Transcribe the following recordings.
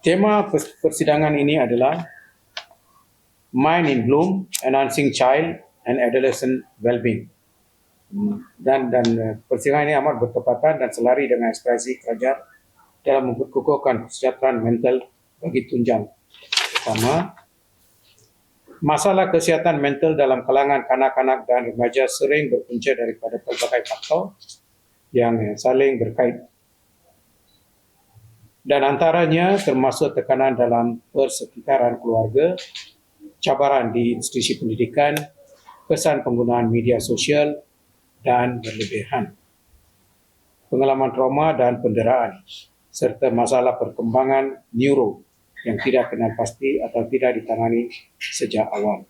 Tema pers- persidangan ini adalah Mind in Bloom, Enhancing Child and Adolescent Wellbeing. Dan dan eh, persidangan ini amat bertepatan dan selari dengan aspirasi kerajaan dalam memperkukuhkan kesejahteraan mental bagi tunjang. Pertama, masalah kesihatan mental dalam kalangan kanak-kanak dan remaja sering berpunca daripada pelbagai faktor yang eh, saling berkait dan antaranya termasuk tekanan dalam persekitaran keluarga, cabaran di institusi pendidikan, kesan penggunaan media sosial dan berlebihan, pengalaman trauma dan penderaan, serta masalah perkembangan neuro yang tidak kenal pasti atau tidak ditangani sejak awal.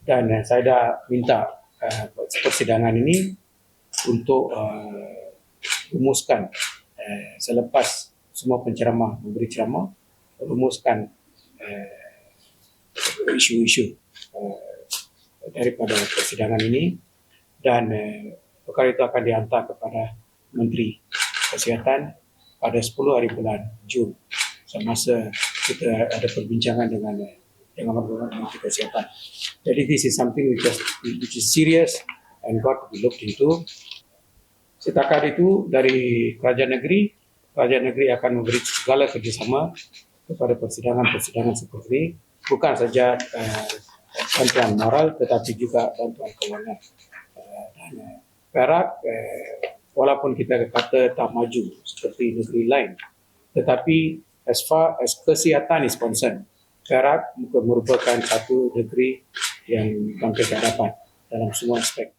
Dan eh, saya dah minta uh, persidangan ini untuk uh, rumuskan uh, selepas semua penceramah memberi ceramah rumuskan uh, isu-isu uh, daripada persidangan ini dan uh, perkara itu akan dihantar kepada Menteri Kesihatan pada 10 hari bulan Jun semasa kita ada perbincangan dengan dengan Menteri Kesihatan. Jadi this is something which is, which is serious and got to be looked into. Setakat itu dari kerajaan negeri kerajaan negeri akan memberi segala kerjasama kepada persidangan-persidangan seperti bukan saja uh, bantuan moral tetapi juga bantuan kewangan uh, dan uh, Perak uh, walaupun kita kata tak maju seperti negeri lain tetapi as far as kesihatan is concerned Perak merupakan satu negeri yang bangkit hadapan dalam semua aspek